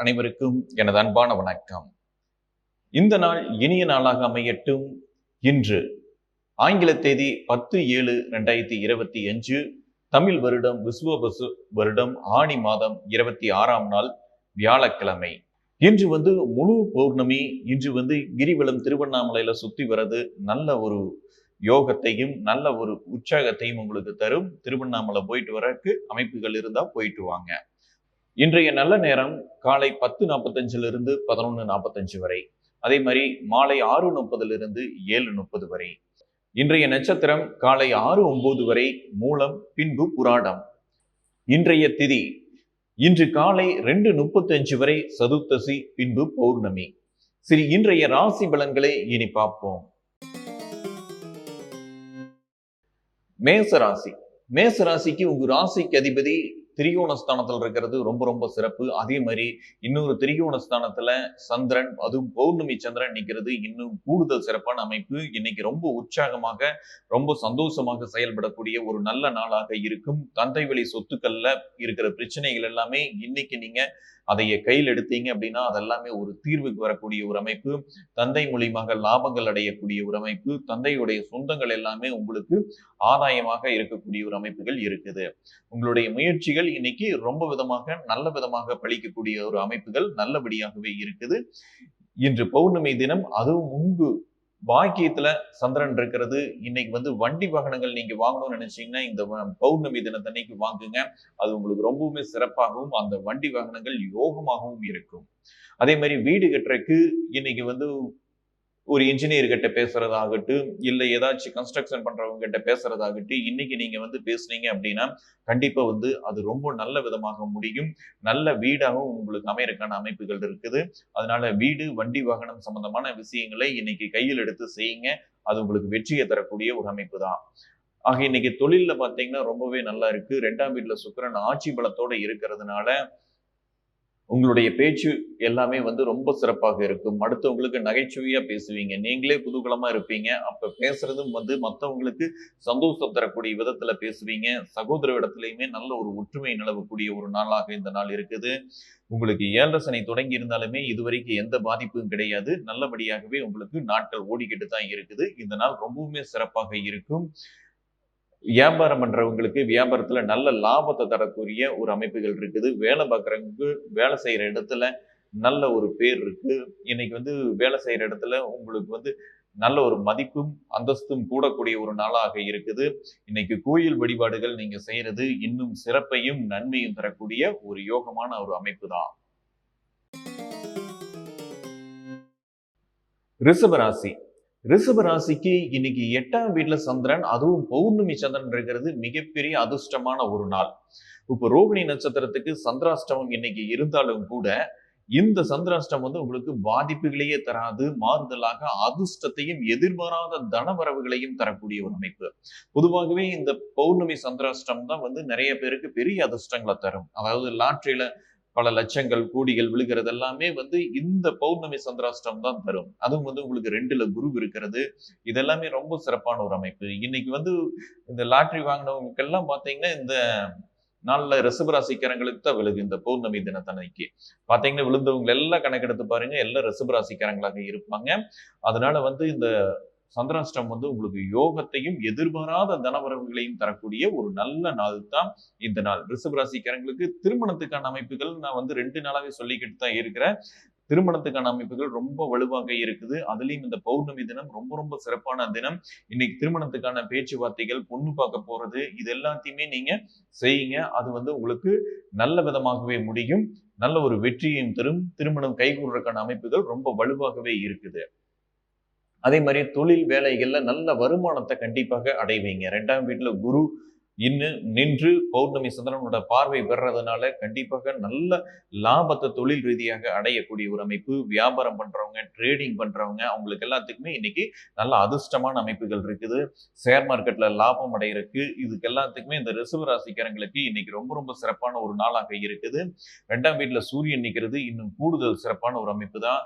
அனைவருக்கும் எனது அன்பான வணக்கம். இந்த நாள் இனிய நாளாக அமையட்டும். இன்று ஆங்கில தேதி பத்து ஏழு ரெண்டாயிரத்தி இருபத்தி அஞ்சு. தமிழ் வருடம் விசுவபசு வருடம் ஆணி மாதம் இருபத்தி ஆறாம் நாள் வியாழக்கிழமை. இன்று வந்து முழு பௌர்ணமி இன்று வந்து கிரிவலம் திருவண்ணாமலையில சுத்தி வர்றது நல்ல ஒரு யோகத்தையும் நல்ல ஒரு உற்சாகத்தையும் உங்களுக்கு தரும். திருவண்ணாமலை போயிட்டு வரக்கு அமைப்புகள் இருந்தா போயிட்டு வாங்க. இன்றைய நல்ல நேரம் காலை பத்து நாற்பத்தஞ்சுல இருந்து பதினொன்று நாற்பத்தஞ்சு வரை. அதே மாதிரி மாலை ஆறு முப்பதுல இருந்து ஏழு முப்பது வரை. இன்றைய நட்சத்திரம் காலை ஆறு ஒன்பது வரை மூலம் பின்பு புராடம். இன்றைய திதி இன்று காலை ரெண்டு முப்பத்தஞ்சு வரை சதுர்த்தசி பின்பு பௌர்ணமி. சரி இன்றைய ராசி பலன்களை இனி பார்ப்போம். மேச ராசி. மேச ராசிக்கு உங்க ராசிக்கு அதிபதி திகோணஸ்தானத்துல இருக்கிறது ரொம்ப ரொம்ப சிறப்பு. அதே மாதிரி இன்னொரு திரியோண ஸ்தானத்துல சந்திரன் அதுவும் பௌர்ணமி சந்திரன் நிக்கிறது இன்னும் கூடுதல் சிறப்பான அமைப்பு. இன்னைக்கு ரொம்ப உற்சாகமாக ரொம்ப சந்தோஷமாக செயல்படக்கூடிய ஒரு நல்ல நாளாக இருக்கும். தந்தை வழி சொத்துக்கள்ல இருக்கிற பிரச்சனைகள் எல்லாமே இன்னைக்கு நீங்க அதைய கையில் எடுத்தீங்க அப்படின்னா அதெல்லாமே ஒரு தீர்வுக்கு வரக்கூடிய ஒரு அமைப்பு. தந்தை மூலியமாக லாபங்கள் அடையக்கூடிய ஒரு அமைப்பு. தந்தையுடைய சொந்தங்கள் எல்லாமே உங்களுக்கு ஆதாயமாக இருக்கக்கூடிய ஒரு அமைப்புகள் இருக்குது. உங்களுடைய முயற்சிகள் இன்னைக்கு ரொம்ப விதமாக நல்ல விதமாக பழிக்கக்கூடிய ஒரு அமைப்புகள் நல்லபடியாகவே இருக்குது. இன்று பௌர்ணமி தினம் அதுவும் முன்பு பாக்கியத்துல சந்திரன் இருக்கிறது. இன்னைக்கு வந்து வண்டி வாகனங்கள் நீங்க வாங்கணும்னு நினைச்சீங்கன்னா இந்த பௌர்ணமி தினத்தன்னைக்கு வாங்குங்க. அது உங்களுக்கு ரொம்பவுமே சிறப்பாகவும் அந்த வண்டி வாகனங்கள் யோகமாகவும் இருக்கும். அதே மாதிரி வீடு கட்டுறதுக்கு இன்னைக்கு வந்து ஒரு இன்ஜினியர் கிட்ட பேசுறதாகட்டும் இல்லை ஏதாச்சும் கன்ஸ்ட்ரக்ஷன் பண்றவங்க கிட்ட பேசுறதாகட்டும் இன்னைக்கு நீங்க வந்து பேசுனீங்க அப்படின்னா கண்டிப்பா வந்து அது ரொம்ப நல்ல விதமாக முடியும். நல்ல வீடாகவும் உங்களுக்கு அமையறக்கான அமைப்புகள் இருக்குது. அதனால வீடு வண்டி வாகனம் சம்பந்தமான விஷயங்களை இன்னைக்கு கையில் எடுத்து செய்யுங்க. அது உங்களுக்கு வெற்றியை தரக்கூடிய ஒரு அமைப்பு தான். ஆக இன்னைக்கு தொழிலில் பார்த்தீங்கன்னா ரொம்பவே நல்லா இருக்கு. ரெண்டாம் வீட்டில் சுக்கிரன் ஆட்சி பலத்தோட இருக்கிறதுனால உங்களுடைய பேச்சு எல்லாமே வந்து ரொம்ப சிறப்பாக இருக்கும். அடுத்தவங்களுக்கு நகைச்சுவையாக பேசுவீங்க. நீங்களே குதூகலமாக இருப்பீங்க. அப்போ பேசுகிறதும் வந்து மற்றவங்களுக்கு சந்தோஷம் தரக்கூடிய விதத்தில் பேசுவீங்க. சகோதர இடத்துலையுமே நல்ல ஒரு ஒற்றுமை நிலவக்கூடிய ஒரு நாளாக இந்த நாள் இருக்குது. உங்களுக்கு ஏழரை சனி தொடங்கி இருந்தாலுமே இதுவரைக்கும் எந்த பாதிப்பும் கிடையாது. நல்லபடியாகவே உங்களுக்கு நாட்கள் ஓடிக்கிட்டு தான் இருக்குது. இந்த நாள் ரொம்பவுமே சிறப்பாக இருக்கும். வியாபாரம் பண்ணுறவங்களுக்கு வியாபாரத்தில் நல்ல லாபத்தை தரக்கூடிய ஒரு அமைப்புகள் இருக்குது. வேலை பார்க்குறவங்களுக்கு வேலை செய்கிற இடத்துல நல்ல ஒரு பேர் இருக்கு. இன்னைக்கு வந்து வேலை செய்கிற இடத்துல உங்களுக்கு வந்து நல்ல ஒரு மதிப்பும் அந்தஸ்தும் கூடக்கூடிய ஒரு நாளாக இருக்குது. இன்னைக்கு கோயில் வழிபாடுகள் நீங்க செய்யறது இன்னும் சிறப்பையும் நன்மையும் தரக்கூடிய ஒரு யோகமான ஒரு அமைப்பு தான் ரிஷபராசி ரிஷப ராசிக்கு இன்னைக்கு எட்டாம் வீட்டுல சந்திரன் அதுவும் பௌர்ணமி சந்திரன் இருக்கிறது மிகப்பெரிய அதிர்ஷ்டமான ஒரு நாள். இப்போ ரோகிணி நட்சத்திரத்துக்கு சந்திராஷ்டமம் இன்னைக்கு இருந்தாலும் கூட இந்த சந்திராஷ்டம் வந்து உங்களுக்கு பாதிப்புகளையே தராது மாறுதலாக அதிர்ஷ்டத்தையும் எதிர்பாராத தனவரவுகளையும் தரக்கூடிய ஒரு அமைப்பு. பொதுவாகவே இந்த பௌர்ணமி சந்திராஷ்டம் தான் வந்து நிறைய பேருக்கு பெரிய அதிர்ஷ்டங்களை தரும். அதாவது லாட்ரியில பல லட்சங்கள் கோடிகள் விழுகிறது எல்லாமே வந்து இந்த பௌர்ணமி சந்திராஷ்டம் தான் தரும். அதுவும் வந்து உங்களுக்கு ரெண்டுல குரு இருக்கிறது. இதெல்லாமே ரொம்ப சிறப்பான ஒரு அமைப்பு. இன்னைக்கு வந்து இந்த லாட்ரி வாங்கினவங்களுக்கெல்லாம் பாத்தீங்கன்னா இந்த நாள்ல ரிசபராசிக்காரங்களுக்கு தான் விழுது இந்த பௌர்ணமி தினத்தன்னைக்கு பாத்தீங்கன்னா விழுந்தவங்க எல்லாம் கணக்கெடுத்து பாருங்க எல்லாம் ரிசபராசிக்காரங்களாக இருப்பாங்க. அதனால வந்து இந்த சந்திராஷ்டம் வந்து உங்களுக்கு யோகத்தையும் எதிர்பாராத தனவரவுகளையும் தரக்கூடிய ஒரு நல்ல நாள் தான் இந்த நாள். ரிஷபராசிக்காரங்களுக்கு திருமணத்துக்கான அமைப்புகள் நான் வந்து ரெண்டு நாளாவே சொல்லிக்கிட்டு தான் இருக்கிறேன். திருமணத்துக்கான அமைப்புகள் ரொம்ப வலுவாக இருக்குது. அதுலயும் இந்த பௌர்ணமி தினம் ரொம்ப ரொம்ப சிறப்பான தினம். இன்னைக்கு திருமணத்துக்கான பேச்சுவார்த்தைகள் பொண்ணு பார்க்க போறது இது எல்லாத்தையுமே நீங்க செய்யுங்க. அது வந்து உங்களுக்கு நல்ல விதமாகவே முடியும். நல்ல ஒரு வெற்றியையும் தரும். திருமணம் கைகூடுறதுக்கான அமைப்புகள் ரொம்ப வலுவாகவே இருக்குது. அதே மாதிரி தொழில் வேலைகளில் நல்ல வருமானத்தை கண்டிப்பாக அடைவீங்க. ரெண்டாம் வீட்டில் குரு இன்னும் நின்று பௌர்ணமி சந்திரனோட பார்வை பெறதுனால கண்டிப்பாக நல்ல லாபத்தை தொழில் ரீதியாக அடையக்கூடிய ஒரு அமைப்பு. வியாபாரம் பண்றவங்க ட்ரேடிங் பண்றவங்க அவங்களுக்கு எல்லாத்துக்குமே இன்னைக்கு நல்ல அதிர்ஷ்டமான அமைப்புகள் இருக்குது. ஷேர் மார்க்கெட்ல லாபம் அடையிறதுக்கு இதுக்கு எல்லாத்துக்குமே இந்த ரிசர்வ் ராசிக்காரங்களுக்கு இன்னைக்கு ரொம்ப ரொம்ப சிறப்பான ஒரு நாளாக இருக்குது. ரெண்டாம் வீட்டுல சூரியன் நிற்கிறது இன்னும் கூடுதல் சிறப்பான ஒரு அமைப்பு தான்.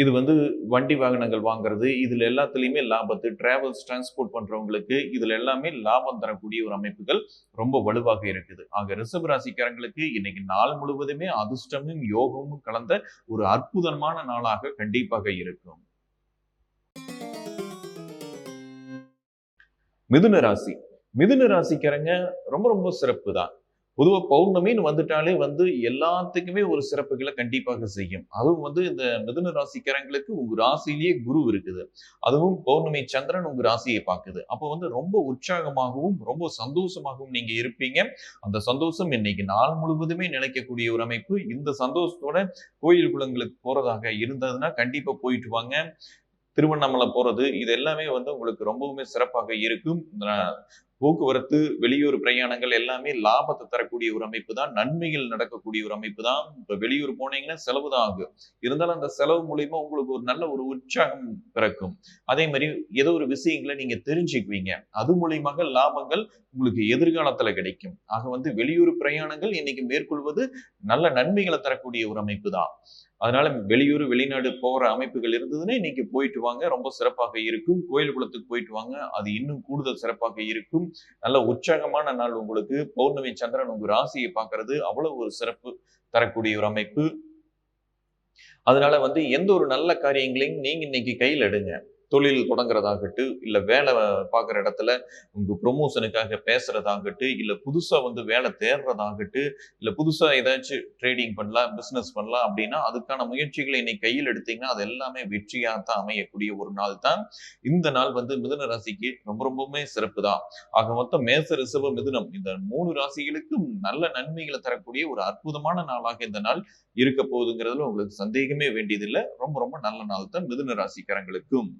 இது வந்து வண்டி வாகனங்கள் வாங்குறது இதில் எல்லாத்துலேயுமே லாபத்து டிராவல்ஸ் டிரான்ஸ்போர்ட் பண்ணுறவங்களுக்கு இதில் எல்லாமே லாபம் தரக்கூடிய ஒரு அமைப்புகள் ரொம்ப வலுவாக இருக்குது. ஆக ரிசர்வ் ராசிக்காரங்களுக்கு இன்னைக்கு நாள் முழுவதுமே அதிர்ஷ்டமும் யோகமும் கலந்த ஒரு அற்புதமான நாளாக கண்டிப்பாக இருக்கும். மிதுன ராசி. மிதுன ராசிக்காரங்க ரொம்ப ரொம்ப சிறப்பு தான் பொதுவா பௌர்ணமின்னு வந்துட்டாலே வந்து எல்லாத்துக்குமே ஒரு சிறப்புகளை கண்டிப்பாக செய்யும். அதுவும் வந்து இந்த மிதுன ராசிக்காரங்களுக்கு உங்க ராசியிலேயே குரு இருக்குது. அதுவும் பௌர்ணமி சந்திரன் உங்க ராசியை பார்க்குது. அப்போ வந்து ரொம்ப உற்சாகமாகவும் ரொம்ப சந்தோஷமாகவும் நீங்க இருப்பீங்க. அந்த சந்தோஷம் இன்னைக்கு நாள் முழுவதுமே நிலைக்கக்கூடிய ஒரு அமைப்பு. இந்த சந்தோஷத்தோட கோயில் குளங்களுக்கு போறதாக இருந்ததுன்னா கண்டிப்பா போயிட்டு வாங்க. திருவண்ணாமலை போறது இது எல்லாமே வந்து உங்களுக்கு ரொம்பவுமே சிறப்பாக இருக்கும். போக்குவரத்து வெளியூர் பிரயாணங்கள் எல்லாமே லாபத்தை தரக்கூடிய ஒரு அமைப்பு தான். நன்மைகள் நடக்கக்கூடிய ஒரு அமைப்பு தான். இப்போ வெளியூர் போனீங்கன்னா செலவு தான் ஆகும். இருந்தாலும் அந்த செலவு மூலியமா உங்களுக்கு ஒரு நல்ல ஒரு உற்சாகம் பிறக்கும். அதே மாதிரி ஏதோ ஒரு விஷயங்களை நீங்க தெரிஞ்சுக்குவீங்க. அது மூலியமாக லாபங்கள் உங்களுக்கு எதிர்காலத்துல கிடைக்கும். ஆக வந்து வெளியூர் பிரயாணங்கள் இன்னைக்கு மேற்கொள்வது நல்ல நன்மைகளை தரக்கூடிய ஒரு அமைப்பு தான். அதனால வெளியூர் வெளிநாடு போகிற அமைப்புகள் இருந்ததுன்னா இன்னைக்கு போயிட்டு வாங்க. ரொம்ப சிறப்பாக இருக்கும். கோயில் குளத்துக்கு போயிட்டு வாங்க. அது இன்னும் கூடுதல் சிறப்பாக இருக்கும். நல்ல உற்சாகமான நாள் உங்களுக்கு. பௌர்ணமி சந்திரன் உங்க ராசியை பார்க்கறது அவ்வளவு ஒரு சிறப்பு தரக்கூடிய ஒரு அமைப்பு. அதனால வந்து எந்த ஒரு நல்ல காரியங்களையும் நீங்க இன்னைக்கு கையில் எடுங்க. தொழில் தொடங்குறதாகட்டும் இல்ல வேலை பார்க்குற இடத்துல உங்கள் ப்ரொமோஷனுக்காக பேசுறதாகட்டும் இல்ல புதுசா வந்து வேலை தேடுறதாகட்டும் இல்ல புதுசா ஏதாச்சும் ட்ரேடிங் பண்ணலாம் பிசினஸ் பண்ணலாம் அப்படின்னா அதுக்கான முயற்சிகளை இன்னைக்கு கையில் எடுத்தீங்கன்னா அது எல்லாமே வெற்றியாக தான் அமையக்கூடிய ஒரு நாள் தான். இந்த நாள் வந்து மிதுன ராசிக்கு ரொம்ப ரொம்பவுமே சிறப்பு தான். ஆக மொத்தம் மேச ரிசவ மிதுனம் இந்த மூணு ராசிகளுக்கும் நல்ல நன்மைகளை தரக்கூடிய ஒரு அற்புதமான நாளாக இந்த நாள் இருக்க போகுதுங்கிறதுல உங்களுக்கு சந்தேகமே வேண்டியதில்லை. ரொம்ப ரொம்ப நல்ல நாள் தான் மிதுன ராசிக்காரங்களுக்கும்.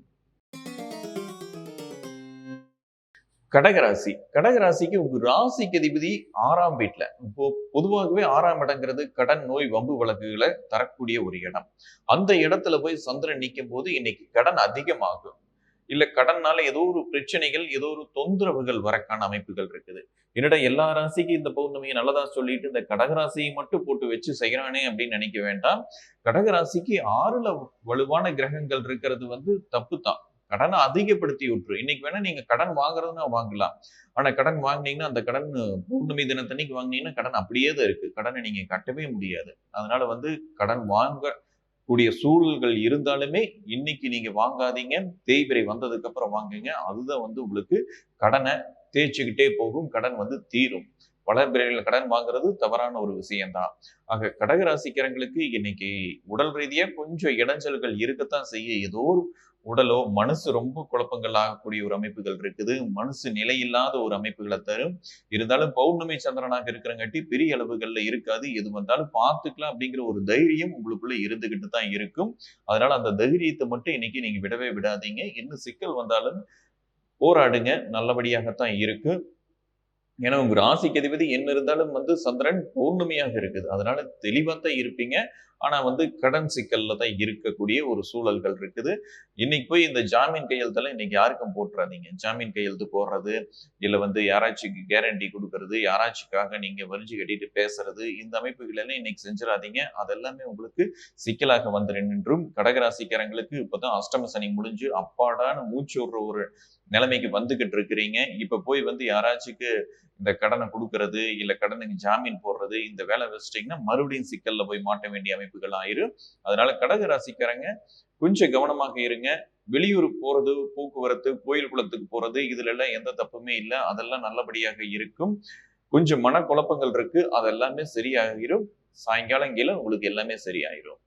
கடகராசி. கடகராசிக்கு உங்க ராசிக்கு அதிபதி ஆறாம் வீட்டுல இப்போ பொதுவாகவே ஆறாம் இடங்கிறது கடன் நோய் வம்பு வழக்குகளை தரக்கூடிய ஒரு இடம். அந்த இடத்துல போய் சந்திரன் நிற்கும் போது இன்னைக்கு கடன் அதிகமாகும். இல்ல கடன்னால ஏதோ ஒரு பிரச்சனைகள் ஏதோ ஒரு தொந்தரவுகள் வரக்கான அமைப்புகள் இருக்குது. என்னடா எல்லா ராசிக்கும் இந்த பௌர்ணமியை நல்லதா சொல்லிட்டு இந்த கடகராசியை மட்டும் போட்டு வச்சு செய்யறானே அப்படின்னு நினைக்க வேண்டாம். கடகராசிக்கு ஆறுல வலுவான கிரகங்கள் இருக்கிறது வந்து தப்பு தான். கடனை அதிகப்படுத்தி விட்டுரும் இன்னைக்கு வேணா நீங்க கடன் வாங்குறதுன்னா வாங்கலாம். ஆனா கடன் வாங்குனீங்கன்னா அந்த கடன் பூர்ணமி தினத்தன்னைக்கு வாங்குனீங்கன்னா கடன் அப்படியே தான் இருக்கு. கடனை நீங்க கட்டவே முடியாது. அதனால வந்து கடன் வாங்க கூடிய சூழல்கள் இருந்தாலுமே இன்னைக்கு நீங்க வாங்காதீங்க. தேய்பிரை வந்ததுக்கு அப்புறம் வாங்குங்க. அதுதான் வந்து உங்களுக்கு கடனை தேய்ச்சிக்கிட்டே போகும். கடன் வந்து தீரும். பல கடன் வாங்குறது தவறான ஒரு விஷயம்தான். ஆக கடகராசிக்கிறவங்களுக்கு இன்னைக்கு உடல் ரீதியா கொஞ்சம் இடைஞ்சல்கள் இருக்கத்தான் செய்ய ஏதோ ஒரு உடலோ மனசு ரொம்ப குழப்பங்கள் ஆகக்கூடிய ஒரு அமைப்புகள் இருக்குது. மனசு நிலையில்லாத ஒரு அமைப்புகளை தரும். இருந்தாலும் பௌர்ணமி சந்திரனாக இருக்கிறங்காட்டி பெரிய அளவுகள்ல இருக்காது. எது வந்தாலும் பார்த்துக்கலாம் அப்படிங்கிற ஒரு தைரியம் உங்களுக்குள்ள இருந்துகிட்டு தான் இருக்கும். அதனால அந்த தைரியத்தை மட்டும் இன்னைக்கு நீங்க விடவே விடாதீங்க. என்ன சிக்கல் வந்தாலும் போராடுங்க. நல்லபடியாகத்தான் இருக்கு. ஏன்னா உங்க ராசிக்கு அதிபதி என்ன இருந்தாலும் வந்து சந்திரன் பௌர்ணமியாக இருக்குது. அதனால தெளிவா தான் இருப்பீங்க. ஆனால் வந்து கடன் சிக்கலில் தான் இருக்கக்கூடிய ஒரு சூழல்கள் இருக்குது. இன்னைக்கு போய் இந்த ஜாமீன் கையெழுத்தெல்லாம் இன்னைக்கு யாருக்கும் போட்டுறாதீங்க. ஜாமீன் கையெழுத்து போடுறது இல்லை வந்து யாராச்சும் கேரண்டி கொடுக்கறது யாராச்சுக்காக நீங்கள் வரிஞ்சு கட்டிட்டு பேசுறது இந்த அமைப்புகள் எல்லாம் இன்னைக்கு செஞ்சிடாதீங்க. அதெல்லாமே உங்களுக்கு சிக்கலாக வந்து நின்றும். கடகராசிக்காரங்களுக்கு இப்பதான் அஷ்டம சனி முடிஞ்சு அப்பாடான மூச்சு விடுற ஒரு நிலைமைக்கு வந்துகிட்டு இருக்கிறீங்க. இப்ப போய் வந்து யாராச்சுக்கு இந்த கடனை கொடுக்கறது இல்ல கடனுக்கு ஜாமீன் போடுறது இந்த வேலை வச்சிட்டிங்கன்னா மறுபடியும் சிக்கல்ல போய் மாட்ட வேண்டிய அமைப்புகள் ஆயிரும். அதனால கடக ராசிக்காரங்க கொஞ்சம் கவனமாக இருங்க. வெளியூர் போறது போக்குவரத்து கோயில் குளத்துக்கு போறது இதுல எல்லாம் எந்த தப்புமே இல்லை. அதெல்லாம் நல்லபடியாக இருக்கும். கொஞ்சம் மனக்குழப்பங்கள் இருக்கு. அதெல்லாமே சரியாகிரும் சாயங்காலம் கீழே உங்களுக்கு எல்லாமே சரியாயிரும்.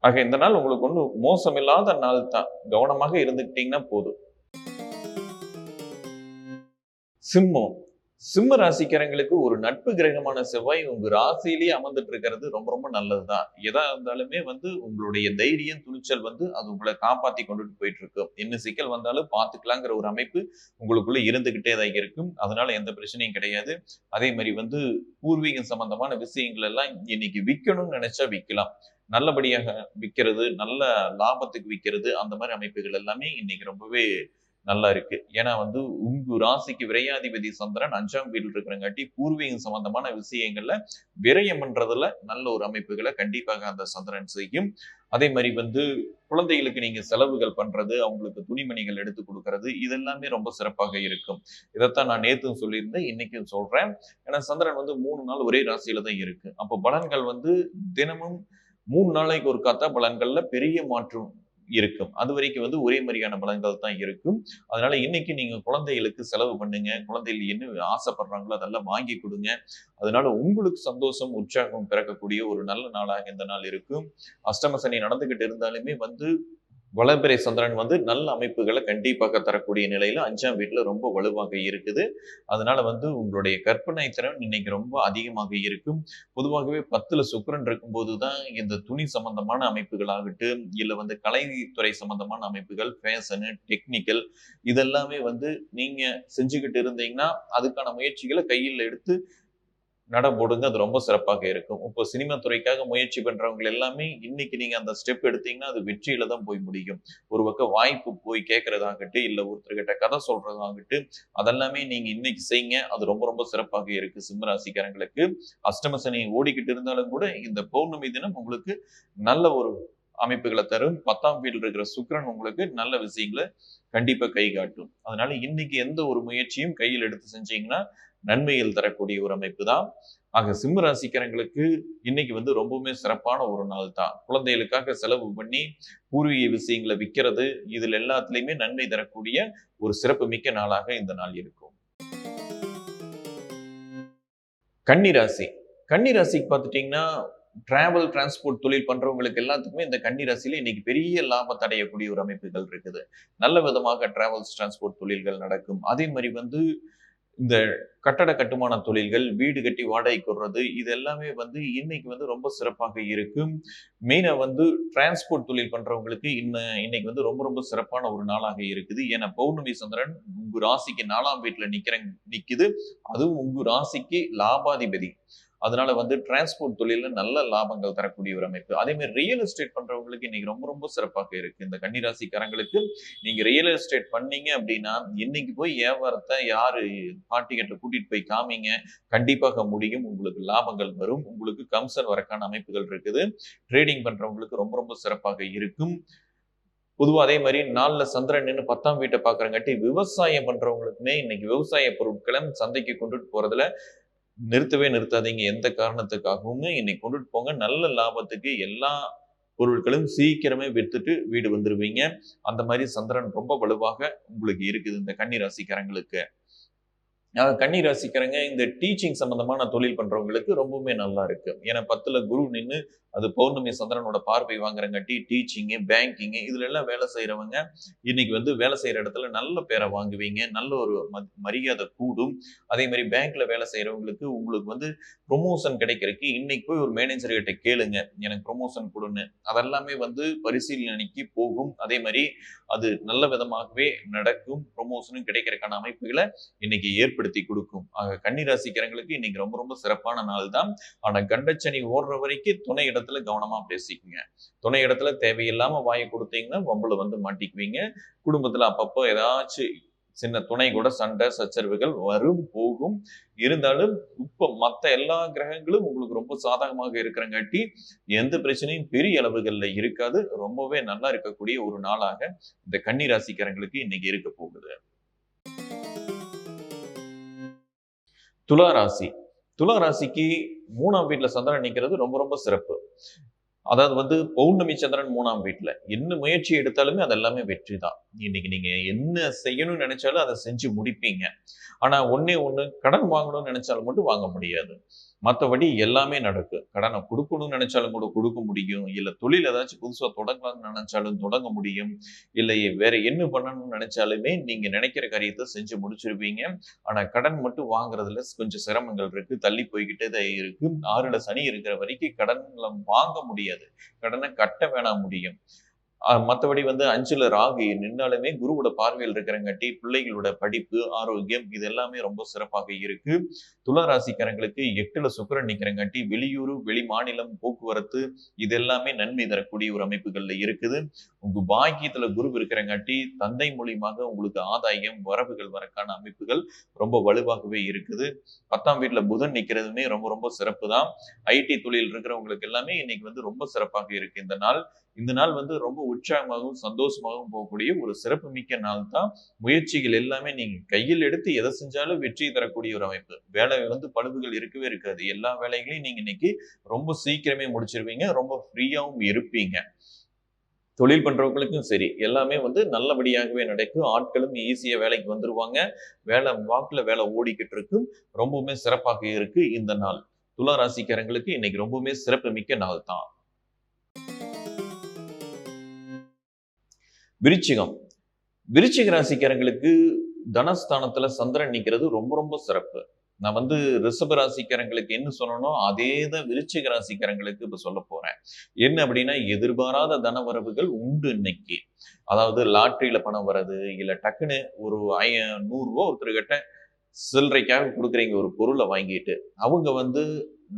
ஆக இந்த நாள் உங்களுக்கு ஒன்றும் மோசமில்லாத நாள் தான். கவனமாக இருந்துக்கிட்டீங்கன்னா போதும். சிம்மம். சிம்ம ராசிக்காரங்களுக்கு ஒரு நட்பு கிரகமான செவ்வாய் உங்க ராசியிலேயே அமர்ந்துட்டு இருக்கிறது ரொம்ப ரொம்ப நல்லதுதான். எதா இருந்தாலுமே வந்து உங்களுடைய தைரியம் துணிச்சல் வந்து அது உங்களை காப்பாத்தி கொண்டுட்டு போயிட்டு இருக்கும் என்ன சிக்கல் வந்தாலும் பார்த்துக்கலாங்கிற ஒரு அமைப்பு உங்களுக்குள்ள இருந்துகிட்டே தான் இருக்கும். அதனால எந்த பிரச்சனையும் கிடையாது. அதே மாதிரி வந்து பூர்வீகம் சம்பந்தமான விஷயங்கள் எல்லாம் இன்னைக்கு விற்கணும்னு நினைச்சா விற்கலாம். நல்லபடியாக விற்கிறது நல்ல லாபத்துக்கு விற்கிறது அந்த மாதிரி அமைப்புகள் எல்லாமே இன்னைக்கு ரொம்பவே நல்லா இருக்கு. ஏன்னா வந்து உங்க ராசிக்கு விரையாதிபதி சந்திரன் அஞ்சாம் வீட்டில் இருக்கிறங்காட்டி பூர்வீகம் சம்பந்தமான விஷயங்கள்ல விரயம் பண்றதுல நல்ல ஒரு அமைப்புகளை கண்டிப்பாக அந்த சந்திரன் செய்யும். அதே மாதிரி வந்து குழந்தைகளுக்கு நீங்க செலவுகள் பண்றது அவங்களுக்கு துணிமணிகள் எடுத்து கொடுக்கறது இதெல்லாமே ரொம்ப சிறப்பாக இருக்கும். இதைத்தான் நான் நேத்தும் சொல்லியிருந்தேன் இன்னைக்கும் சொல்றேன். ஏன்னா சந்திரன் வந்து மூணு நாள் ஒரே ராசியில தான் இருக்கு. அப்போ பலன்கள் வந்து தினமும் மூணு நாளைக்கு ஒரு காத்தா பலன்கள்ல பெரிய மாற்றம் இருக்கும். அது வரைக்கும் வந்து ஒரே மாதிரியான பலன்கள் தான் இருக்கும். அதனால இன்னைக்கு நீங்க குழந்தைகளுக்கு செலவு பண்ணுங்க. குழந்தைகள் என்ன ஆசைப்படுறாங்களோ அதெல்லாம் வாங்கி கொடுங்க. அதனால உங்களுக்கு சந்தோஷம் உற்சாகம் பிறக்கக்கூடிய ஒரு நல்ல நாளாக இந்த நாள் இருக்கும். அஷ்டம சனி நடந்துகிட்டு இருந்தாலுமே வந்து வளம்பிறை சந்திரன் வந்து நல்ல அமைப்புகளை கண்டிப்பாக தரக்கூடிய நிலையில அஞ்சாம் வீட்டுல ரொம்ப வலுவாக இருக்குது. அதனால வந்து உங்களுடைய கற்பனை திறன் இன்னைக்கு ரொம்ப அதிகமாக இருக்கும். பொதுவாகவே பத்துல சுக்கரன் இருக்கும்போது தான் இந்த துணி சம்பந்தமான அமைப்புகளாகட்டும் இல்ல வந்து கலைத்துறை சம்பந்தமான அமைப்புகள் ஃபேஷனு டெக்னிக்கல் இதெல்லாமே வந்து நீங்க செஞ்சுக்கிட்டு இருந்தீங்கன்னா அதுக்கான முயற்சிகளை கையில் எடுத்து நடம்போடுங்க அது ரொம்ப சிறப்பாக இருக்கும். இப்போ சினிமா துறைக்காக முயற்சி பண்றவங்க எல்லாமே இன்னைக்கு நீங்க அந்த ஸ்டெப் எடுத்தீங்கன்னா அது வெற்றியில தான் போய் முடியும். ஒரு பக்கம் வாய்ப்பு போய் கேட்கறதாகட்டும் இல்ல ஒருத்தர்கிட்ட கதை சொல்றதாகட்டும் அதெல்லாமே நீங்க இன்னைக்கு செய்யுங்க. அது ரொம்ப ரொம்ப சிறப்பாக இருக்கு சிம்மராசிக்காரங்களுக்கு. அஷ்டம சனி ஓடிக்கிட்டு இருந்தாலும் கூட இந்த பௌர்ணமி தினம் உங்களுக்கு நல்ல ஒரு அமைப்புகளை தரும். பத்தாம் வீட்டில் இருக்கிற சுக்கரன் உங்களுக்கு நல்ல விஷயங்களை கண்டிப்பா கை காட்டும். அதனால இன்னைக்கு எந்த ஒரு முயற்சியும் கையில் எடுத்து செஞ்சீங்கன்னா நன்மையில் தரக்கூடிய ஒரு அமைப்பு தான். ஆக சிம்ம ராசிக்காரங்களுக்கு இன்னைக்கு வந்து ரொம்பவுமே சிறப்பான ஒரு நாள் தான். குழந்தைகளுக்காக செலவு பண்ணி பூர்வீக விஷயங்களை விற்கிறது இதுல எல்லாத்துலயுமே நன்மை தரக்கூடிய ஒரு சிறப்பு மிக்க நாளாக இந்த நாள் இருக்கும். கன்னிராசி. கன்னிராசிக்கு பார்த்துட்டிங்கன்னா டிராவல் டிரான்ஸ்போர்ட் தொழில் பண்றவங்களுக்கு எல்லாத்துக்குமே இந்த கன்னி ராசியில இன்னைக்கு பெரிய லாபத்தை அடையக்கூடிய ஒரு அமைப்புகள் இருக்குது. நல்ல விதமாக டிராவல்ஸ் டிரான்ஸ்போர்ட் தொழில்கள் நடக்கும். அதே மாதிரி வந்து இந்த கட்டட கட்டுமான தொழில்கள் வீடு கட்டி வாடகைக்கு விடுறது இது எல்லாமே வந்து இன்னைக்கு வந்து ரொம்ப சிறப்பாக இருக்கும் மெயினாக வந்து டிரான்ஸ்போர்ட் தொழில் பண்றவங்களுக்கு இன்ன இன்னைக்கு வந்து ரொம்ப ரொம்ப சிறப்பான ஒரு நாளாக இருக்குது. ஏன்னா பௌர்ணமி சந்திரன் உங்க ராசிக்கு நாலாம் வீட்டில் நிக்கிற நிக்குது. அதுவும் உங்க ராசிக்கு லாபாதிபதி. அதனால வந்து டிரான்ஸ்போர்ட் தொழில நல்ல லாபங்கள் தரக்கூடிய ஒரு அமைப்பு. அதே மாதிரி ரியல் எஸ்டேட் பண்றவங்களுக்கு இன்னைக்கு ரொம்ப ரொம்ப சிறப்பாக இருக்கு. இந்த கன்னிராசிக்காரங்களுக்கு நீங்க ரியல் எஸ்டேட் பண்ணீங்க அப்படின்னா இன்னைக்கு போய் வியாபாரத்தை யாரு பாட்டி கிட்ட கூட்டிட்டு போய் காமிங்க. கண்டிப்பாக முடியும். உங்களுக்கு லாபங்கள் வரும். உங்களுக்கு கம்சன் வரக்கான அமைப்புகள் இருக்குது. ட்ரேடிங் பண்றவங்களுக்கு ரொம்ப ரொம்ப சிறப்பாக இருக்கும். பொதுவா அதே மாதிரி நாலுல சந்திரன் நின்று பத்தாம் வீட்டை பாக்குறங்காட்டி விவசாயம் பண்றவங்களுக்குமே இன்னைக்கு விவசாய பொருட்களை சந்தைக்கு கொண்டுட்டு போறதுல நிறுத்தவே நிறுத்தாதீங்க. எந்த காரணத்துக்காகவும் என்னை கொண்டுட்டு போங்க. நல்ல லாபத்துக்கு எல்லா பொருட்களும் சீக்கிரமே வித்துட்டு வீடு வந்துடுவீங்க அந்த மாதிரி சந்திரன் ரொம்ப வலுவாக உங்களுக்கு இருக்குது. இந்த கன்னி ராசிக்காரங்களுக்கு கண்ணி ராசிக்காரங்க இந்த டீச்சிங் சம்பந்தமான தொழில் பண்றவங்களுக்கு ரொம்பவுமே நல்லா இருக்கு. ஏன்னா பத்துல குரு நின்று அது பௌர்ணமி சந்திரனோட பார்வை வாங்குறங்காட்டி டீச்சிங்கு பேங்கிங்கு இதுல எல்லாம் வேலை செய்யறவங்க இன்னைக்கு வந்து வேலை செய்யற இடத்துல நல்ல பேரை வாங்குவீங்க. நல்ல ஒரு மரியாதை கூடும். அதே மாதிரி பேங்க்ல வேலை செய்யறவங்களுக்கு உங்களுக்கு வந்து ப்ரொமோஷன் கிடைக்கிறதுக்கு இன்னைக்கு போய் ஒரு மேனேஜர் கிட்ட கேளுங்க. எனக்கு ப்ரொமோஷன் கொடுன்னு. அதெல்லாமே வந்து பரிசீலனைக்கு போகும். அதே மாதிரி அது நல்ல விதமாகவே நடக்கும். ப்ரொமோஷனும் கிடைக்கிறதுக்கான அமைப்புகளை இன்னைக்கு ஏற்படுத்தி கொடுக்கும். ஆக கன்னிராசிக்கிறவங்களுக்கு இன்னைக்கு ரொம்ப ரொம்ப சிறப்பான நாள் தான். ஆனா கண்டச்சனி ஓடுற வரைக்கும் துணை இடத்துல கவனமா பேசிக்குங்க. துணை இடத்துல தேவையில்லாம வாயை கொடுத்தீங்கன்னா வம்புல வந்து மாட்டிக்குவீங்க. குடும்பத்துல அப்பப்போ ஏதாச்சும் சின்ன துணை கூட சண்டை சச்சரவுகள் வரும் போகும். இருந்தாலும் இப்போ மத்த எல்லா கிரகங்களும் உங்களுக்கு ரொம்ப சாதகமாக இருக்கிறங்காட்டி எந்த பிரச்சனையும் பெரிய அளவுகளில் இருக்காது. ரொம்பவே நல்லா இருக்கக்கூடிய ஒரு நாளாக இந்த கன்னிராசிக்காரங்களுக்கு இன்னைக்கு இருக்க போகுது. துலா ராசி துலா ராசிக்கு மூணாம் வீட்டுல சந்திரன் நிக்கிறது ரொம்ப ரொம்ப சிறப்பு. அதாவது வந்து பௌர்ணமி சந்திரன் மூணாம் வீட்டுல என்ன முயற்சி எடுத்தாலுமே அது எல்லாமே வெற்றி தான். இன்னைக்கு நீங்க என்ன செய்யணும்னு நினைச்சாலும் அதை செஞ்சு முடிப்பீங்க. ஆனா ஒன்றே ஒண்ணு கடன் வாங்கணும்னு நினைச்சாலும் மட்டும் வாங்க முடியாது. மற்றபடி எல்லாமே நடக்கும் கடனை கொடுக்கணும்னு நினைச்சாலும் கூட கொடுக்க முடியும். இல்ல தொழில் ஏதாச்சும் புதுசா தொடங்கலாம்னு நினைச்சாலும் தொடங்க முடியும். இல்லை வேற என்ன பண்ணணும்னு நினைச்சாலுமே நீங்க நினைக்கிற காரியத்தை செஞ்சு முடிச்சிருப்பீங்க. ஆனா கடன் மட்டும் வாங்குறதுல கொஞ்சம் சிரமங்கள் இருக்கு. தள்ளி போய்கிட்டே தான் இருக்கு. ஆறுல சனி இருக்கிற வரைக்கும் கடன்ல வாங்க முடியாது. கடனை கட்ட வேணாம் முடியும். மற்றபடி வந்து அஞ்சுல ராகு நின்னாலுமே குருவோட பார்வையில் இருக்கிறங்காட்டி பிள்ளைகளோட படிப்பு ஆரோக்கியம் இது எல்லாமே ரொம்ப சிறப்பாக இருக்கு. துளாராசிக்காரங்களுக்கு எட்டுல சுக்கிரன் நிக்கிறங்காட்டி வெளியூர் வெளி மாநிலம் போக்குவரத்து இது எல்லாமே நன்மை தரக்கூடிய ஒரு அமைப்புகள்ல இருக்குது. உங்க பாக்கியத்துல குரு இருக்கிறங்காட்டி தந்தை மூலியமாக உங்களுக்கு ஆதாயம் வரவுகள் வரக்கான அமைப்புகள் ரொம்ப வலுவாகவே இருக்குது. பத்தாம் வீட்டுல புதன் நிக்கிறதுமே ரொம்ப ரொம்ப சிறப்பு தான் ஐடி தொழில் இருக்கிறவங்களுக்கு எல்லாமே இன்னைக்கு வந்து ரொம்ப சிறப்பாக இருக்கு இந்த நாள். இந்த நாள் வந்து ரொம்ப உற்சாகமாகவும் சந்தோஷமாகவும் போகக்கூடிய ஒரு சிறப்பு மிக்க நாள் தான். முயற்சிகள் எல்லாமே நீங்க கையில் எடுத்து எதை செஞ்சாலும் வெற்றி தரக்கூடிய ஒரு அமைப்பு. வேலை வந்து பழுவுகள் இருக்கவே இருக்காது. எல்லா வேலைகளையும் நீங்க இன்னைக்கு ரொம்ப சீக்கிரமே முடிச்சிருவீங்க. ரொம்ப ஃப்ரீயாகவும் இருப்பீங்க. தொழில் பண்றவங்களுக்கும் சரி எல்லாமே வந்து நல்லபடியாகவே நடக்கும். ஆட்களும் ஈஸியா வேலைக்கு வந்துருவாங்க. வேலை வாக்குல வேலை ஓடிக்கிட்டு இருக்கும். ரொம்பவுமே சிறப்பாக இருக்கு இந்த நாள். துலா ராசிக்காரங்களுக்கு இன்னைக்கு ரொம்பவுமே சிறப்பு மிக்க நாள் தான். விருச்சிகம். விருச்சிக ராசிக்காரங்களுக்கு தனஸ்தானத்துல சந்திரன் நிக்கிறது ரொம்ப ரொம்ப சிறப்பு. நான் வந்து ரிஷப ராசிக்காரங்களுக்கு என்ன சொல்லணும் அதே தான் விருச்சிக ராசிக்காரங்களுக்கு இப்ப சொல்ல போறேன். என்ன அப்படின்னா எதிர்பாராத தனவரவுகள் உண்டு இன்னைக்கு. அதாவது லாட்ரியில பணம் வர்றது இல்ல டக்குன்னு ஒரு ஐ நூறு ரூபா ஒருத்தர்கிட்ட சில்லறைக்காக கொடுக்குறீங்க ஒரு பொருளை வாங்கிட்டு அவங்க வந்து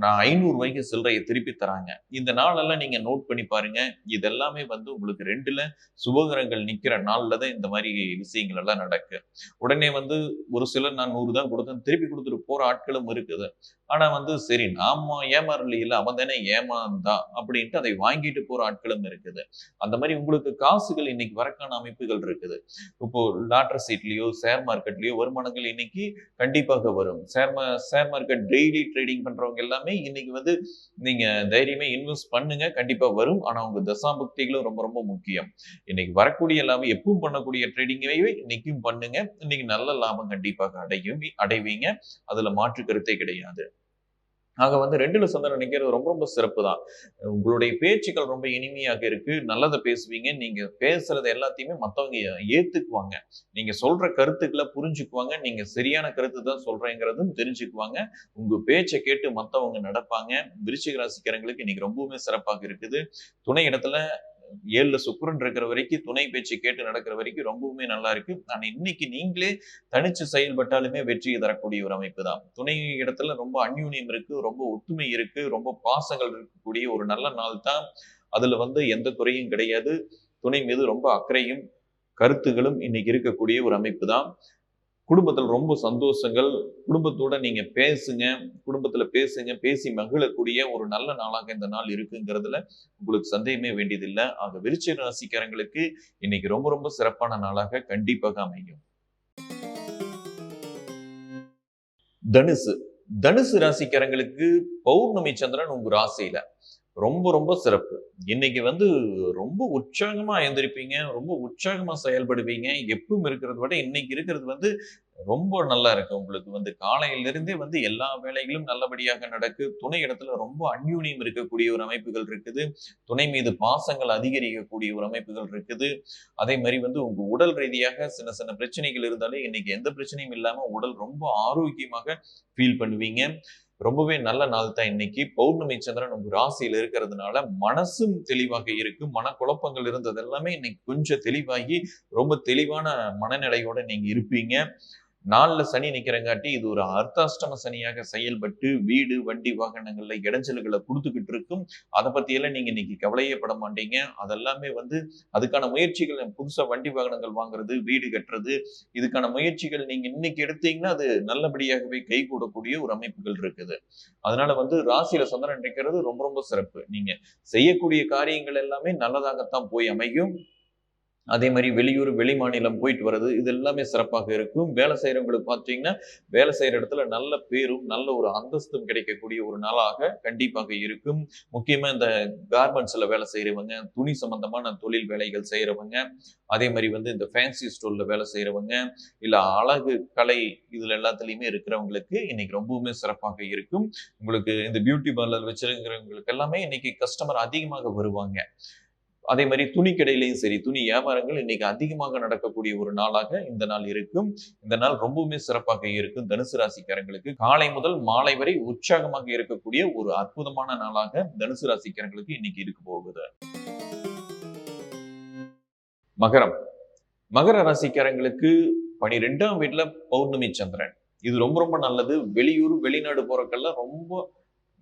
நான் ஐநூறு ரூபாய்க்கு சில்லறையை திருப்பி தராங்க. இந்த நாளெல்லாம் நீங்கள் நோட் பண்ணி பாருங்க. இதெல்லாமே வந்து உங்களுக்கு ரெண்டுல சுபகரங்கள் நிற்கிற நாளில் தான் இந்த மாதிரி விஷயங்கள் எல்லாம் நடக்கு. உடனே வந்து ஒரு சிலர் நான் நூறு தான் கொடுத்தேன். திருப்பி கொடுத்துட்டு போகிற ஆட்களும் இருக்குது. ஆனால் வந்து சரி நாம ஏமாறலையில் அவன் தானே ஏமாந்தா அப்படின்ட்டு அதை வாங்கிட்டு போகிற ஆட்களும் இருக்குது. அந்த மாதிரி உங்களுக்கு காசுகள் இன்னைக்கு வரக்கான அமைப்புகள் இருக்குது. இப்போ லாட்ரு சீட்லேயோ ஷேர் மார்க்கெட்லேயோ வருமானங்கள் இன்னைக்கு கண்டிப்பாக வரும். Share share market daily trading பண்ணுறவங்க எல்லாம் எல்லாமே இன்னைக்கு வந்து நீங்க தைரியமே இன்வெஸ்ட் பண்ணுங்க. கண்டிப்பா வரும். ஆனா உங்க தசாபக்திகளும் ரொம்ப ரொம்ப முக்கியம். இன்னைக்கு வரக்கூடிய லாபம் எப்பவும் பண்ணக்கூடிய ட்ரேடிங்கவே இன்னைக்கும் பண்ணுங்க. இன்னைக்கு நல்ல லாபம் கண்டிப்பாக அடையும் அடைவீங்க. அதுல மாற்று கருத்தே கிடையாது. ஆக வந்து ரெண்டுல சந்திரன் நிற்கிறது ரொம்ப ரொம்ப சிறப்பு தான் உங்களுடைய பேச்சுக்கள் ரொம்ப இனிமையாக இருக்கு. நல்லதை பேசுவீங்க. நீங்க பேசுறது எல்லாத்தையுமே மற்றவங்க ஏத்துக்குவாங்க. நீங்க சொல்ற கருத்துக்களை புரிஞ்சுக்குவாங்க. நீங்க சரியான கருத்து தான் சொல்றேங்கிறதும் தெரிஞ்சுக்குவாங்க. உங்க பேச்சை கேட்டு மற்றவங்க நடப்பாங்க. விருச்சிக ராசிக்காரங்களுக்கு இன்னைக்கு ரொம்பவுமே சிறப்பாக இருக்குது. துணை இடத்துல ஏழுல சுக்குரன் இருக்கிற வரைக்கும் துணை பேச்சு கேட்டு நடக்கிற வரைக்கும் ரொம்பவுமே நல்லா இருக்கு. ஆனா இன்னைக்கு நீங்களே தனிச்சு செயல்பட்டாலுமே வெற்றியை தரக்கூடிய ஒரு அமைப்பு தான். துணை இடத்துல ரொம்ப அந்யூன்யம் இருக்கு ரொம்ப ஒற்றுமை இருக்கு ரொம்ப பாசங்கள் இருக்கக்கூடிய ஒரு நல்ல நாள் தான். அதுல வந்து எந்த குறையும் கிடையாது. துணை மீது ரொம்ப அக்கறையும் கருத்துகளும் இன்னைக்கு இருக்கக்கூடிய ஒரு அமைப்பு தான். குடும்பத்தில் ரொம்ப சந்தோஷங்கள். குடும்பத்தோட நீங்க பேசுங்க. குடும்பத்துல பேசுங்க. பேசி மகிழக்கூடிய ஒரு நல்ல நாளாக இந்த நாள் இருக்குங்கிறதுல உங்களுக்கு சந்தேகமே வேண்டியதில்லை. ஆக விருச்சிக ராசிக்காரங்களுக்கு இன்னைக்கு ரொம்ப ரொம்ப சிறப்பான நாளாக கண்டிப்பாக அமையும். தனுசு. தனுசு ராசிக்காரங்களுக்கு பௌர்ணமி சந்திரன் உங்க ராசியில. ரொம்ப ரொம்ப சிறப்பு. இன்னைக்கு வந்து ரொம்ப உற்சாகமாக எழுந்திருப்பீங்க ரொம்ப உற்சாகமாக செயல்படுவீங்க. எப்பவும் இருக்கிறத விட இன்னைக்கு இருக்கிறது வந்து ரொம்ப நல்லா இருக்கு. உங்களுக்கு வந்து காலையிலிருந்தே வந்து எல்லா வேலைகளும் நல்லபடியாக நடக்கு. துணை இடத்துல ரொம்ப அன்யூனியம் இருக்கக்கூடிய ஒரு அமைப்புகள் இருக்குது. துணை மீது பாசங்கள் அதிகரிக்கக்கூடிய ஒரு அமைப்புகள் இருக்குது. அதே மாதிரி வந்து உங்க உடல் ரீதியாக சின்ன சின்ன பிரச்சனைகள் இருந்தாலே இன்னைக்கு எந்த பிரச்சனையும் இல்லாம உடல் ரொம்ப ஆரோக்கியமாக ஃபீல் பண்ணுவீங்க. ரொம்பவே நல்ல நாள் தான் இன்னைக்கு. பௌர்ணமி சந்திரன் உங்க ராசியில இருக்கிறதுனால மனசும் தெளிவாக இருக்கு. மனக்குழப்பங்கள் இருந்தது எல்லாமே இன்னைக்கு கொஞ்சம் தெளிவாகி ரொம்ப தெளிவான மனநிலையோட நீங்க இருப்பீங்க. நாளில் சனி நிக்கிறங்காட்டி இது ஒரு அர்த்தாஷ்டம சனியாக செயல்பட்டு வீடு வண்டி வாகனங்கள்ல இடைஞ்சல்களை கொடுத்துக்கிட்டு இருக்கும் அதை பத்தி எல்லாம் நீங்க இன்னைக்கு கவலையப்பட மாட்டீங்க. அதெல்லாமே வந்து அதுக்கான முயற்சிகள் புதுசா வண்டி வாகனங்கள் வாங்குறது வீடு கட்டுறது இதுக்கான முயற்சிகள் நீங்க இன்னைக்கு எடுத்தீங்கன்னா அது நல்லபடியாகவே கை கூடக்கூடிய ஒரு அமைப்புகள் இருக்குது. அதனால வந்து ராசியில சந்திரன் நிற்கிறது ரொம்ப ரொம்ப சிறப்பு. நீங்க செய்யக்கூடிய காரியங்கள் எல்லாமே நல்லதாகத்தான் போய் அமையும். அதே மாதிரி வெளியூர் வெளி மாநிலம் போயிட்டு வர்றது இது எல்லாமே சிறப்பாக இருக்கும். வேலை செய்கிறவங்களுக்கு பார்த்தீங்கன்னா வேலை செய்கிற இடத்துல நல்ல பேரும் நல்ல ஒரு அந்தஸ்தும் கிடைக்கக்கூடிய ஒரு நாளாக கண்டிப்பாக இருக்கும். முக்கியமாக இந்த கார்மெண்ட்ஸில் வேலை செய்கிறவங்க துணி சம்பந்தமான தொழில் வேலைகள் செய்கிறவங்க அதே மாதிரி வந்து இந்த ஃபேன்சி ஸ்டோரில் வேலை செய்கிறவங்க இல்லை அழகு கலை இதில் எல்லாத்துலேயுமே இருக்கிறவங்களுக்கு இன்னைக்கு ரொம்பவுமே சிறப்பாக இருக்கும். உங்களுக்கு இந்த பியூட்டி பார்லர் வச்சிருக்கிறவங்களுக்கு எல்லாமே இன்னைக்கு கஸ்டமர் அதிகமாக வருவாங்க. அதே மாதிரி துணி கடையிலையும் சரி துணி வியாபாரங்கள் இன்னைக்கு அதிகமாக நடக்கக்கூடிய ஒரு நாளாக இந்த நாள் இருக்கும். இந்த நாள் ரொம்பவுமே சிறப்பாக இருக்கும். தனுசு ராசிக்காரங்களுக்கு காலை முதல் மாலை வரை உற்சாகமாக இருக்கக்கூடிய ஒரு அற்புதமான நாளாக தனுசு ராசிக்காரங்களுக்கு இன்னைக்கு இருக்க போகுது. மகரம். மகர ராசிக்காரங்களுக்கு பனிரெண்டாம் வீட்டுல பௌர்ணமி சந்திரன். இது ரொம்ப ரொம்ப நல்லது. வெளியூர் வெளிநாடு போறக்கெல்லாம் ரொம்ப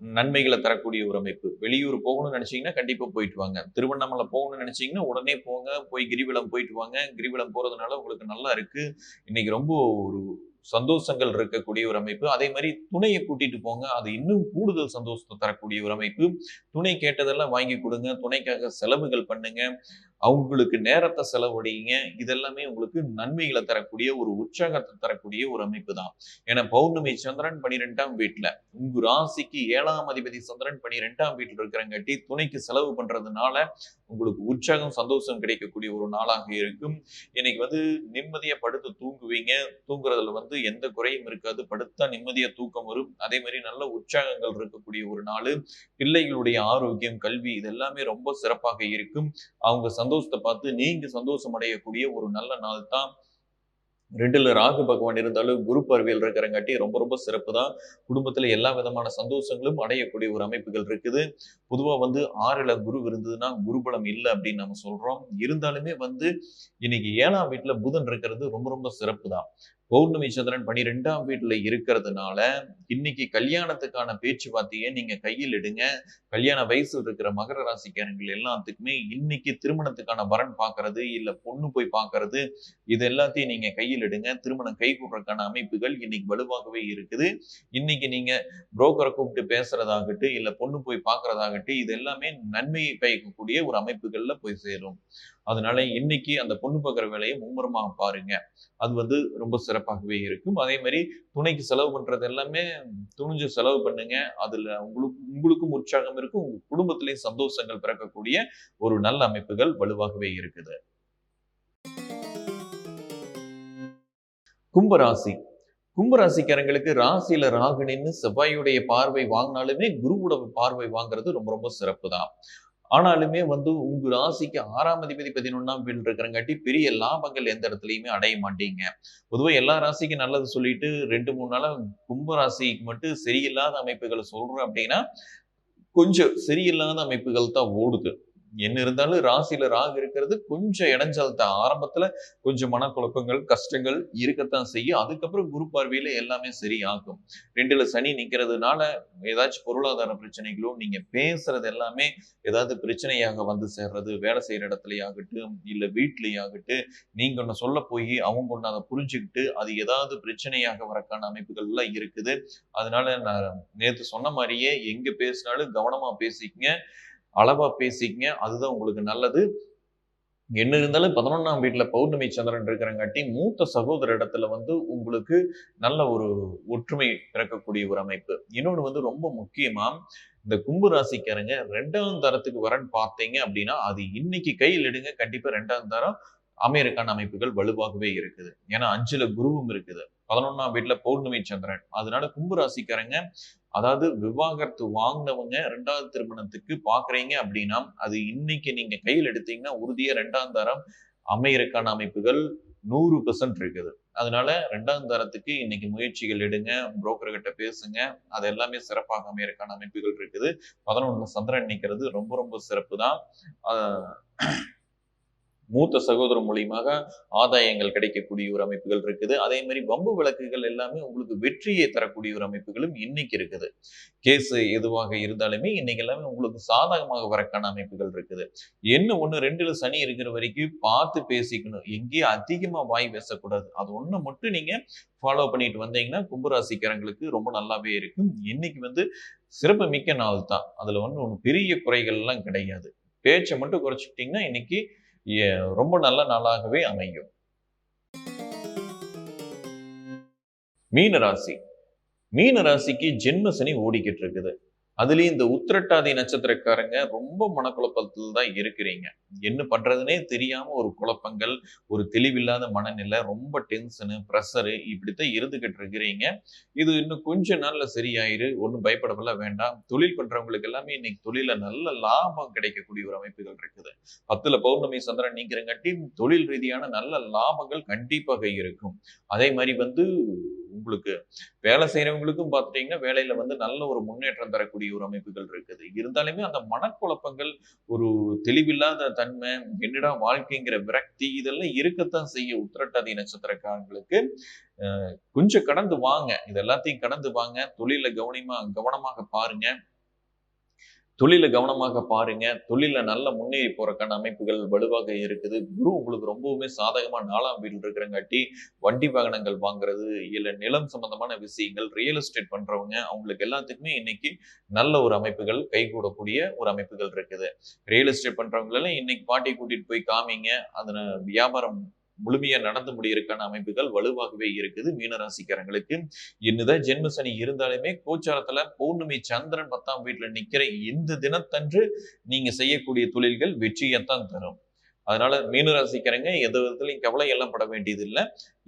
நன்மைகளை தரக்கூடிய ஒரு அமைப்பு. வெளியூர் போகணும்னு நினைச்சீங்கன்னா கண்டிப்பா போயிட்டு வாங்க. திருவண்ணாமலை போகணும்னு நினைச்சீங்கன்னா உடனே போங்க. போய் கிரிவலம் போயிட்டு வாங்க. கிரிவலம் போறதுனால உங்களுக்கு நல்லா இருக்கு. இன்னைக்கு ரொம்ப ஒரு சந்தோஷங்கள் இருக்கக்கூடிய ஒரு அமைப்பு. அதே மாதிரி துணையை கூட்டிட்டு போங்க. அது இன்னும் கூடுதல் சந்தோஷத்தை தரக்கூடிய ஒரு அமைப்பு. துணை கேட்டதெல்லாம் வாங்கி கொடுங்க. துணைக்காக செலவுகள் பண்ணுங்க. அவங்களுக்கு நேரத்தை செலவழிங்க. இதெல்லாமே உங்களுக்கு நன்மைகளை தரக்கூடிய ஒரு உற்சாகத்தை தரக்கூடிய ஒரு அமைப்பு தான். ஏன்னா பௌர்ணமி சந்திரன் பனிரெண்டாம் வீட்டுல உங்க ராசிக்கு ஏழாம் அதிபதி சந்திரன் பனிரெண்டாம் வீட்டில் இருக்கிறங்காட்டி துணைக்கு செலவு பண்றதுனால உங்களுக்கு உற்சாகம் சந்தோஷம் கிடைக்கக்கூடிய ஒரு நாளாக இருக்கும். இன்னைக்கு வந்து நிம்மதியா படுத்து தூங்குவீங்க. தூங்குறதுல வந்து எந்த குறையும் இருக்காது. படுத்தா நிம்மதியா தூக்கம் வரும். அதே மாதிரி நல்ல உற்சாகங்கள் இருக்கக்கூடிய ஒரு நாள். பிள்ளைகளுடைய ஆரோக்கியம் கல்வி இதெல்லாமே ரொம்ப சிறப்பாக இருக்கும். அவங்க சந்தோஷத்தை பார்த்து நீங்க சந்தோஷம் அடையக்கூடிய ஒரு நல்ல நாள் தான். ரெண்டுல ராகு பகவான் இருந்தாலும் குரு பார்வையில் இருக்கிறங்காட்டி ரொம்ப ரொம்ப சிறப்பு தான். குடும்பத்துல எல்லா விதமான சந்தோஷங்களும் அடையக்கூடிய ஒரு அமைப்புகள் இருக்குது. பொதுவா வந்து ஆறுல குரு இருந்ததுன்னா குருபலம் இல்லை அப்படின்னு நம்ம சொல்றோம். இருந்தாலுமே வந்து இன்னைக்கு ஏழாம் வீட்டுல புதன் இருக்கிறது ரொம்ப ரொம்ப சிறப்பு தான். பௌர்ணமி சந்திரன் பனிரெண்டாம் வீட்டுல இருக்கிறதுனால இன்னைக்கு கல்யாணத்துக்கான பேச்சுவார்த்தையை நீங்க கையில் எடுங்க. கல்யாண வயசில் இருக்கிற மகர ராசிக்காரங்கள் எல்லாத்துக்குமே இன்னைக்கு திருமணத்துக்கான வரன் பார்க்கறது இல்ல பொண்ணு போய் பார்க்கறது இது எல்லாத்தையும் நீங்க கையில் எடுங்க. திருமணம் கை கூடுறதுக்கான அமைப்புகள் இன்னைக்கு வலுவாகவே இருக்குது. இன்னைக்கு நீங்க புரோக்கரை கூப்பிட்டு பேசுறதாகட்டும் இல்ல பொண்ணு போய் பார்க்கறதாகட்டும் இது எல்லாமே நன்மையை பயக்கக்கூடிய ஒரு அமைப்புகள்ல போய் சேரும். அதனால இன்னைக்கு அந்த பொண்ணு பார்க்குற வேலையை மும்முரமா பாருங்க. அது வந்து ரொம்ப சிறப்பாகவே இருக்கும். அதே மாதிரி துணைக்கு செலவு பண்றது எல்லாமே துணிஞ்சு செலவு பண்ணுங்க. அதுல உங்களுக்கு உங்களுக்கும் உற்சாகம் இருக்கும். உங்க குடும்பத்திலையும் சந்தோஷங்கள் பிறக்கக்கூடிய ஒரு நல்ல அமைப்புகள் வலுவாகவே இருக்குது. கும்பராசி. கும்பராசிக்காரங்களுக்கு ராசியில ராகு நின்று செவ்வாயுடைய பார்வை வாங்கினாலுமே குருவுடைய பார்வை வாங்குறது ரொம்ப ரொம்ப சிறப்பு தான் ஆனாலுமே வந்து உங்க ராசிக்கு ஆறாம் அதிபதி பதினொன்னாம் வீடு இருக்கிறங்காட்டி பெரிய லாபங்கள் எந்த இடத்துலையுமே அடைய மாட்டீங்க. பொதுவா எல்லா ராசிக்கும் நல்லது சொல்லிட்டு ரெண்டு மூணு நாளா கும்ப ராசிக்கு மட்டும் சரியில்லாத அமைப்புகளை சொல்றோம் அப்படின்னா கொஞ்சம் சரியில்லாத அமைப்புகள் தான் ஓடுது. என்ன இருந்தாலும் ராசியில ராகு இருக்கிறது கொஞ்சம் இடைஞ்சல் தான் ஆரம்பத்துல கொஞ்சம் மனக்குழப்பங்கள் கஷ்டங்கள் இருக்கத்தான் செய்யும். அதுக்கப்புறம் குரு பார்வையில எல்லாமே சரியாகும். ரெண்டுல சனி நிக்கிறதுனால ஏதாச்சும் பொருளாதார பிரச்சனைகளோ நீங்க பேசுறது எல்லாமே ஏதாவது பிரச்சனையாக வந்து சேர்றது வேலை செய்யற இடத்துலயாகட்டும் இல்ல வீட்லயாகட்டும் நீங்க ஒன்னு சொல்ல போய் அவங்க ஒண்ணு அதை புரிஞ்சுக்கிட்டு அது ஏதாவது பிரச்சனையாக வரக்கான அமைப்புகள் எல்லாம் இருக்குது. அதனால நான் நேத்து சொன்ன மாதிரியே எங்க பேசினாலும் கவனமா பேசிக்கங்க. அளவாக பேசிக்கங்க. அதுதான் உங்களுக்கு நல்லது. என்ன இருந்தாலும் பதினொன்னாம் வீட்டில் பௌர்ணமி சந்திரன் இருக்கிறங்காட்டி மூத்த சகோதர இடத்துல வந்து உங்களுக்கு நல்ல ஒரு ஒற்றுமை பிறக்கக்கூடிய ஒரு அமைப்பு. இன்னொன்று வந்து ரொம்ப முக்கியமாக இந்த கும்பு ராசிக்காரங்க ரெண்டாம் தரத்துக்கு வரன்னு பார்த்தீங்க அப்படின்னா அது இன்னைக்கு கையில் எடுங்க. கண்டிப்பாக ரெண்டாம் தரம் அமையறக்கான அமைப்புகள் வலுவாகவே இருக்குது. ஏன்னா அஞ்சுல குருவும் இருக்குது. பதினொன்னாம் வீட்டுல பௌர்ணமி சந்திரன். அதனால கும்பு ராசிக்காரங்க அதாவது விவாகரத்து வாங்கினவங்க ரெண்டாவது திருமணத்துக்கு பாக்குறீங்க அப்படின்னா அது இன்னைக்கு நீங்க கையில் எடுத்தீங்கன்னா உறுதியா ரெண்டாம் தரம் அமையறக்கான அமைப்புகள் நூறு பெர்சன்ட் இருக்குது. அதனால ரெண்டாம் தரத்துக்கு இன்னைக்கு முயற்சிகள் எடுங்க புரோக்கர் கிட்ட பேசுங்க அது எல்லாமே சிறப்பாக அமையறக்கான அமைப்புகள் இருக்குது. பதினொன்னு சந்திரன் நிற்கிறது ரொம்ப ரொம்ப சிறப்பு தான் மூத்த சகோதரம் மூலியமாக ஆதாயங்கள் கிடைக்கக்கூடிய ஒரு அமைப்புகள் இருக்குது. அதே மாதிரி பம்பு விளக்குகள் எல்லாமே உங்களுக்கு வெற்றியை தரக்கூடிய ஒரு அமைப்புகளும் இன்னைக்கு இருக்குது. கேஸ் எதுவாக இருந்தாலுமே இன்னைக்கு எல்லாமே உங்களுக்கு சாதகமாக வரக்கான அமைப்புகள் இருக்குது. என்ன ஒன்று ரெண்டுல சனி இருக்கிற வரைக்கும் பார்த்து பேசிக்கணும். எங்கேயும் அதிகமாக வாய் பேசக்கூடாது. அது ஒன்று மட்டும் நீங்கள் ஃபாலோ பண்ணிட்டு வந்தீங்கன்னா கும்பராசிக்காரங்களுக்கு ரொம்ப நல்லாவே இருக்கும். இன்னைக்கு வந்து சிறப்பு மிக்க நாள் தான். அதில் வந்து ஒன்று பெரிய குறைகள்லாம் கிடையாது. பேச்சை மட்டும் குறைச்சிக்கிட்டிங்கன்னா இன்னைக்கு ரொம்ப நல்ல நாளாகவே அமையும். மீன ராசி மீன ராசிக்கு ஜென்ம சனி ஓடிக்கிட்டு இருக்குது. அதுலேயும் இந்த உத்திரட்டாதி நட்சத்திரக்காரங்க ரொம்ப மனக்குழப்பத்தில் தான் இருக்கிறீங்க. என்ன பண்றதுனே தெரியாம ஒரு குழப்பங்கள் ஒரு தெளிவில்லாத மனநிலை ரொம்ப டென்ஷனு ப்ரெஷரு இப்படித்தான் இருந்துகிட்டு இருக்கிறீங்க. இது இன்னும் கொஞ்ச நாள்ல சரியாயிரு ஒன்றும் பயப்படவெல்லாம் வேண்டாம். தொழில் பண்றவங்களுக்கு எல்லாமே இன்னைக்கு தொழில நல்ல லாபம் கிடைக்கக்கூடிய ஒரு அமைப்புகள் இருக்குது. பத்துல பௌர்ணமி சந்திரன் நீங்கிறங்காட்டி தொழில் ரீதியான நல்ல லாபங்கள் கண்டிப்பாக இருக்கும். அதே மாதிரி வந்து உங்களுக்கு வேலை செய்யறவங்களுக்கும் பார்த்துட்டீங்கன்னா வேலையில வந்து நல்ல ஒரு முன்னேற்றம் தரக்கூடிய ஒரு அமைப்புகள் இருக்குது. இருந்தாலுமே அந்த மனக்குழப்பங்கள் ஒரு தெளிவில்லாத தன்மை என்னடா வாழ்க்கைங்கிற விரக்தி இதெல்லாம் இருக்கத்தான் செய்ய உத்திரட்டாதி நட்சத்திரக்காரங்களுக்கு. கொஞ்சம் கடந்து வாங்க. இது எல்லாத்தையும் கடந்து வாங்க. தொழில கவனமா கவனமாக பாருங்க. தொழிலை கவனமாக பாருங்க. தொழில நல்ல முன்னேறி போறக்கான அமைப்புகள் வலுவாக இருக்குது. குரு உங்களுக்கு ரொம்பவுமே சாதகமா நாலாம் வீட்டில் இருக்கிறங்காட்டி வண்டி வாகனங்கள் வாங்குறது இல்லை நிலம் சம்பந்தமான விஷயங்கள் ரியல் எஸ்டேட் பண்றவங்க அவங்களுக்கு எல்லாத்துக்குமே இன்னைக்கு நல்ல ஒரு அமைப்புகள் கைகூடக்கூடிய ஒரு அமைப்புகள் இருக்குது. ரியல் எஸ்டேட் பண்ணுறவங்களெல்லாம் இன்னைக்கு பாட்டி கூட்டிட்டு போய் காமிங்க. அதன வியாபாரம் முழுமையா நடந்து முடியறதுக்கான அமைப்புகள் வலுவாகவே இருக்குது. மீனராசிக்காரங்களுக்கு என்னதான் ஜென்ம சனி இருந்தாலுமே கோச்சாரத்துல பௌர்ணமி சந்திரன் பத்தாம் வீட்டுல நிக்கிற இந்த தினத்தன்று நீங்க செய்யக்கூடிய தொழில்கள் வெற்றியைத்தான் தரும். அதனால மீனராசிக்காரங்க எந்த விதத்துலையும் கவலை எல்லாம் பட வேண்டியது இல்லை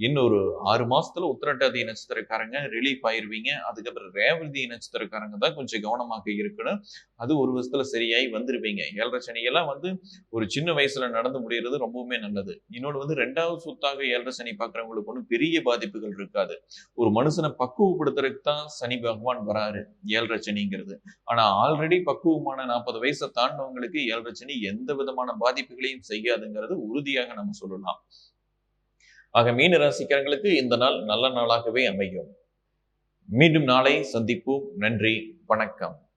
இன்னொரு ஆறு மாசத்துல உத்திரட்டாதி நட்சத்திரக்காரங்க ரிலீஃப் ஆயிருவீங்க. அதுக்கப்புறம் ரேவதி நட்சத்திரக்காரங்க தான் கொஞ்சம் கவனமாக இருக்கணும். அது ஒரு விதத்துல சரியாகி வந்துருவீங்க. ஏழரை சனியெல்லாம் வந்து ஒரு சின்ன வயசுல நடந்து முடியறது ரொம்பவுமே நல்லது. இன்னொன்று வந்து ரெண்டாவது சொத்தாக ஏழரை சனி பார்க்குறவங்களுக்கு ஒன்றும் பெரிய பாதிப்புகள் இருக்காது. ஒரு மனுஷனை பக்குவப்படுத்துறதுக்கு தான் சனி பகவான் வராரு ஏழரை சனிங்கிறது. ஆனா ஆல்ரெடி பக்குவமான நாற்பது வயசை தாண்டினவங்களுக்கு ஏழரை சனி எந்த விதமான பாதிப்புகளையும் முடியாதுங்கிறது உறுதியாக நம்ம சொல்லலாம். ஆக மீன ராசிக்காரங்களுக்கு இந்த நாள் நல்ல நாளாகவே அமையும். மீண்டும் நாளை சந்திப்போம். நன்றி. வணக்கம்.